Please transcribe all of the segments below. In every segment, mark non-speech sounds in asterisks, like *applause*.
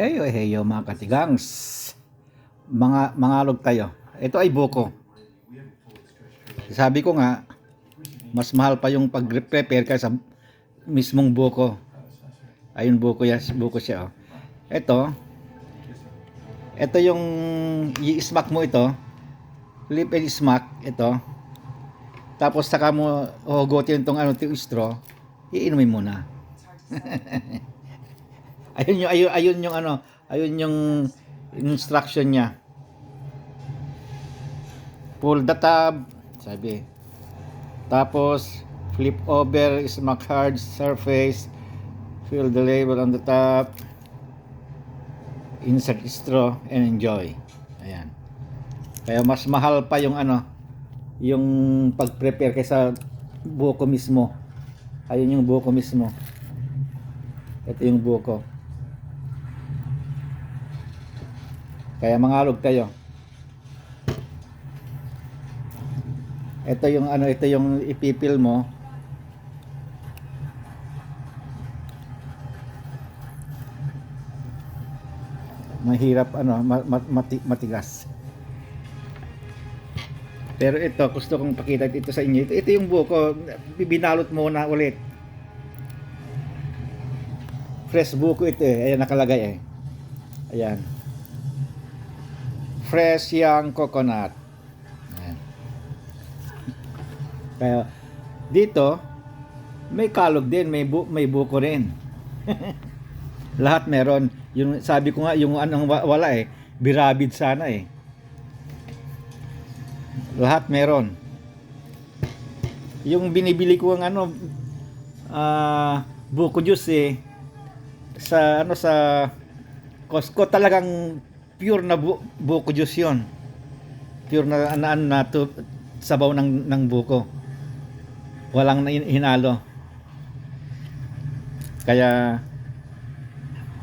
Heyo, heyo mga katigangs. Mga mangalog tayo. Ito ay buko. Sabi ko nga, mas mahal pa yung pag-prepare ka sa mismong buko. Ayun buko yan, buko siya. Oh. Ito, ito yung i-smack mo ito. Lip and smack, ito. Tapos saka mo hugutin itong ano, itong straw. Iinumin mo na. *laughs* ayun yung ayun, ayun yung ano, ayun yung instruction niya. Pull the tab, sabi. Tapos flip over, smack hard surface, fill the label on the top, insert straw and enjoy. Ayan. Kaya mas mahal pa yung ano, yung pag-prepare kaysa buko mismo. Ayun yung buko mismo. Ito yung buko. Kaya mangalog kayo. Ito yung ano, ito yung ipipil mo. Mahirap ano, ma- ma- mati- matigas. Pero ito, gusto kong pakita ito sa inyo. Ito, ito yung buko. Binalot mo na ulit. Fresh buko ito eh. Ayan nakalagay eh. Ayan. Fresh young coconut. Ayan. Kaya dito, may kalog din, may, bu- may buko rin. *laughs* Lahat meron. Yung sabi ko nga, yung anong wa- wala eh. Birabid sana eh. Lahat meron. Yung binibili ko ang ano ah buko juice eh sa ano sa Costco talagang pure na bu- buko juice 'yon. Pure na na, na to, sabaw ng ng buko. Walang na- hinalo. Kaya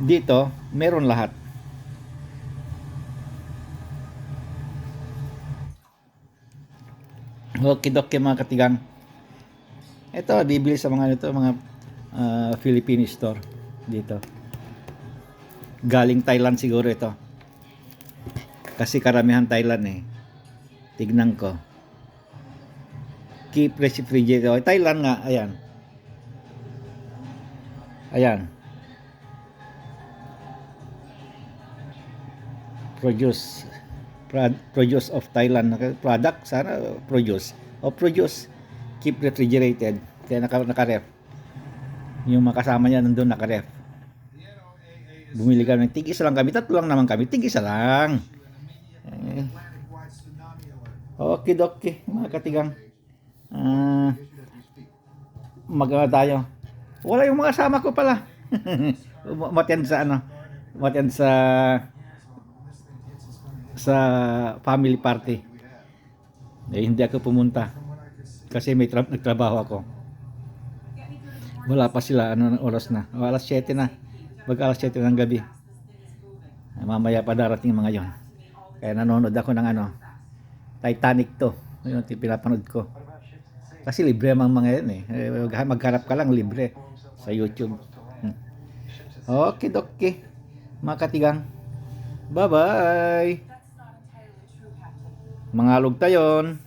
dito meron lahat. Okay mga katigang. Ito, bibili sa mga ito, mga ah, Philippine store dito. Galing Thailand siguro ito. Kasi karamihan Thailand eh. Tignan ko. Keep refrigerator. Oh, Thailand nga, ayan. Ayan. Produce Prod- produce of Thailand Naka- product sana produce o produce keep refrigerated kaya naka, naka-ref yung makasama niya nandun naka-ref bumili kami tig isa lang kami tatlo lang naman kami tig isa lang eh, okay doke mga katigang ah mag tayo wala yung mga kasama ko pala *laughs* umattend sa ano umattend sa sa family party. Eh, hindi ako pumunta. Kasi may tra- nagtrabaho ako. Wala pa sila, ano ng oras na. O, alas 7 na. Mag alas 7 ng gabi. Mamaya pa darating mga yon. Kaya nanonood ako ng ano, Titanic to. Yun yung pinapanood ko. Kasi libre ang mga yan eh. Eh, mag- Magharap ka lang libre sa YouTube. Hmm. Okay, okay. Mga katigang. Bye-bye. Mangalog tayon.